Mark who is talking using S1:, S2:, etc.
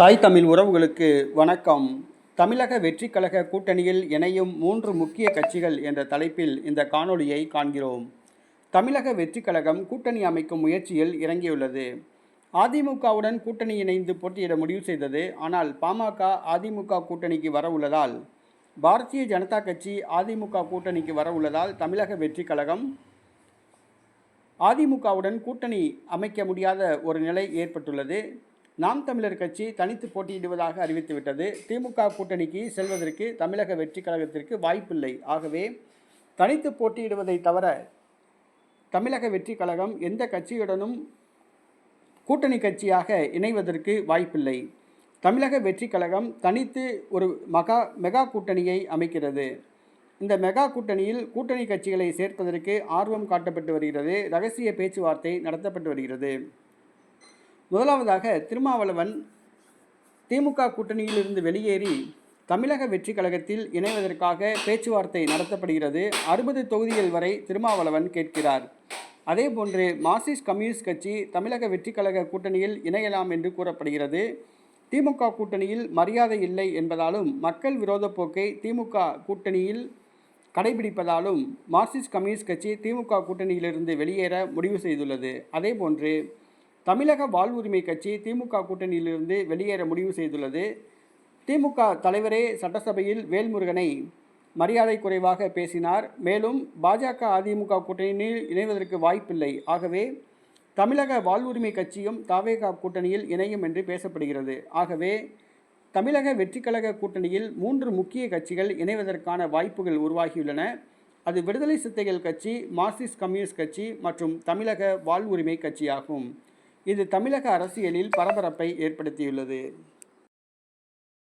S1: தாய் தமிழ் உறவுகளுக்கு வணக்கம். தமிழக வெற்றிக்கழக கூட்டணியில் இணையும் மூன்று முக்கிய கட்சிகள் என்ற தலைப்பில் இந்த காணொளியை காண்கிறோம். தமிழக வெற்றிக்கழகம் கூட்டணி அமைக்கும் முயற்சியில் இறங்கியுள்ளது. அதிமுகவுடன் கூட்டணி இணைந்து போட்டியிட முடிவு செய்தது ஆனால் பாமக அதிமுக கூட்டணிக்கு வர உள்ளதால் பாரதிய ஜனதா கட்சி அதிமுக கூட்டணிக்கு வர உள்ளதால் தமிழக வெற்றிக்கழகம் அதிமுகவுடன் கூட்டணி அமைக்க முடியாத ஒரு நிலை ஏற்பட்டுள்ளது. நாம் தமிழர் கட்சி தனித்து போட்டியிடுவதாக அறிவித்துவிட்டது. திமுக கூட்டணிக்கு செல்வதற்கு தமிழக வெற்றி கழகத்திற்கு வாய்ப்பில்லை. ஆகவே தனித்து போட்டியிடுவதை தவிர தமிழக வெற்றி கழகம் எந்த கட்சியுடனும் கூட்டணி கட்சியாக இணைவதற்கு வாய்ப்பில்லை. தமிழக வெற்றி கழகம் தனித்து ஒரு மகா மெகா கூட்டணியை அமைக்கிறது. இந்த மெகா கூட்டணியில் கூட்டணி கட்சிகளை சேர்ப்பதற்கு ஆர்வம் காட்டப்பட்டு வருகிறது. ரகசிய பேச்சுவார்த்தை நடத்தப்பட்டு வருகிறது. முதலாவதாக திருமாவளவன் திமுக கூட்டணியிலிருந்து வெளியேறி தமிழக வெற்றி கழகத்தில் இணைவதற்காக பேச்சுவார்த்தை நடத்தப்படுகிறது. அறுபது தொகுதிகள் வரை திருமாவளவன் கேட்கிறார். அதேபோன்று மார்க்சிஸ்ட் கம்யூனிஸ்ட் கட்சி தமிழக வெற்றி கழக கூட்டணியில் இணையலாம் என்று கூறப்படுகிறது. திமுக கூட்டணியில் மரியாதை இல்லை என்பதாலும் மக்கள் விரோத போக்கை திமுக கூட்டணியில் கடைபிடிப்பதாலும் மார்க்சிஸ்ட் கம்யூனிஸ்ட் கட்சி திமுக கூட்டணியிலிருந்து வெளியேற முடிவு செய்துள்ளது. அதேபோன்று தமிழக வாழ்வுரிமை கட்சி திமுக கூட்டணியிலிருந்து வெளியேற முடிவு செய்துள்ளது. திமுக தலைவரே சட்டசபையில் வேல்முருகனை மரியாதை குறைவாக பேசினார். மேலும் பாஜக அதிமுக கூட்டணியில் இணைவதற்கு வாய்ப்பில்லை. ஆகவே தமிழக வாழ்வுரிமை கட்சியும் தாவேகா கூட்டணியில் இணையும் என்று பேசப்படுகிறது. ஆகவே தமிழக வெற்றிக்கழக கூட்டணியில் மூன்று முக்கிய கட்சிகள் இணைவதற்கான வாய்ப்புகள் உருவாகியுள்ளன. அது விடுதலை சித்தைகள் கட்சி மார்க்சிஸ்ட் கம்யூனிஸ்ட் கட்சி மற்றும் தமிழக வாழ்வுரிமை கட்சியாகும். இது தமிழக அரசியலில் பரபரப்பை ஏற்படுத்தியுள்ளது.